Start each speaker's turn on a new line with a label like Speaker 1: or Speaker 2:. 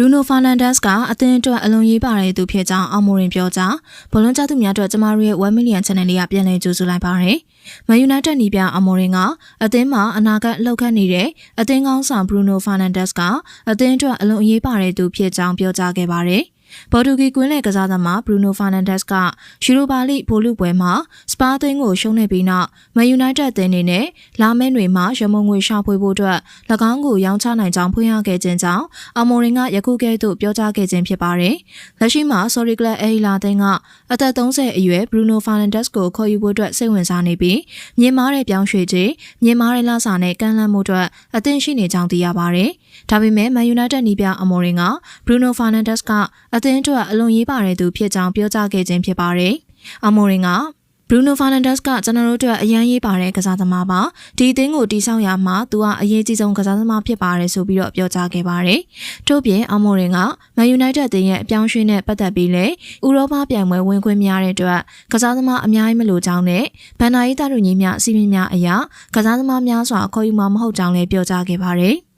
Speaker 1: Bruno Fernandes ကအသင်းအတွက်အလွန်ရေးပါတဲ့သူဖြစ်ကြောင်းအောင်မိုရင်ပြောကြားဘောလုံးကြားသူများအတွက်ကျမတို့ရဲ့1 million channel လေးကပြန်လည်ကြိုဆိုလိုက်ပါရယ်။ Man United နီးပြအောင်မိုရင်ကအသင်းမှာအနာဂတ်လှုပ်ခတ်နေတဲ့အသင်းကောင်းဆောင် Bruno Fernandes ကအသင်းအတွက်အလွန်ရေးပါတဲ့သူဖြစ်ကြောင်းပြောကြားခဲ့ပါရယ်။ ပေါ်တူဂီကွင်းလယ်ကစားသမားဘရူနိုဖာနန်ဒက်စ်ကယူရိုပါလိဘိုလူပွဲမှာစပါးသိန်းကိုရှုံးနေပြီးနောက်မန်ယူနိုက်တက်အသင်းအနေနဲ့လာမယ့်တွင်မှာရမုံငွေရှာဖွေဖို့အတွက်၎င်းကိုရောင်းချနိုင်ကြောင်းဖွင့်ရခဲ့ခြင်းကြောင့်အမော်ရင်ကယခုကဲ့သို့ပြောကြားခဲ့ခြင်းဖြစ်ပါတယ်။လက်ရှိမှာ Sorry Club အေလာသိန်းကအသက်30အရွယ်ဘရူနိုဖာနန်ဒက်စ်ကိုခေါ်ယူဖို့အတွက်စိတ်ဝင်စားနေပြီးမြင်မာတဲ့ပြောင်းရွှေ့ခြင်းမြင်မာတဲ့လဆာနဲ့ကမ်းလှမ်းမှုအတွက်အသင့်ရှိနေကြောင်းသိရပါတယ်။ဒါပေမဲ့မန်ယူနိုက်တက်နီးပြအမော်ရင်ကဘရူနိုဖာနန်ဒက်စ်ကအသင်းအတွက်အလွန်ရေးပါတဲ့သူဖြစ်ကြောင်းပြောကြားခဲ့ခြင်းဖြစ်ပါတယ်။အမော်ရင်ကဘရူနိုဖာနန်ဒက်စ်ကကျွန်တော်တို့အတွက်အရန်ရေးပါတဲ့ကစားသမားပါဒီအသင်းကိုတိဆောက်ရမှာသူကအရေးကြီးဆုံးကစားသမားဖြစ်ပါတယ်ဆိုပြီးတော့ပြောကြားခဲ့ပါတယ်။ထို့ပြင်အမော်ရင်ကမန်ယူနိုက်တက်အသင်းရဲ့အပြောင်းရွှေ့နဲ့ပတ်သက်ပြီးလည်းဥရောပပြိုင်ပွဲဝင်ခွင့်မရတဲ့အတွက်ကစားသမားအများကြီးမလိုကြောင်းနဲ့ဗန်နာယီတာတို့ညီများအစီအမံများအရာကစားသမားများစွာခေါ်ယူမှာမဟုတ်ကြောင်းလည်းပြောကြားခဲ့ပါတယ်။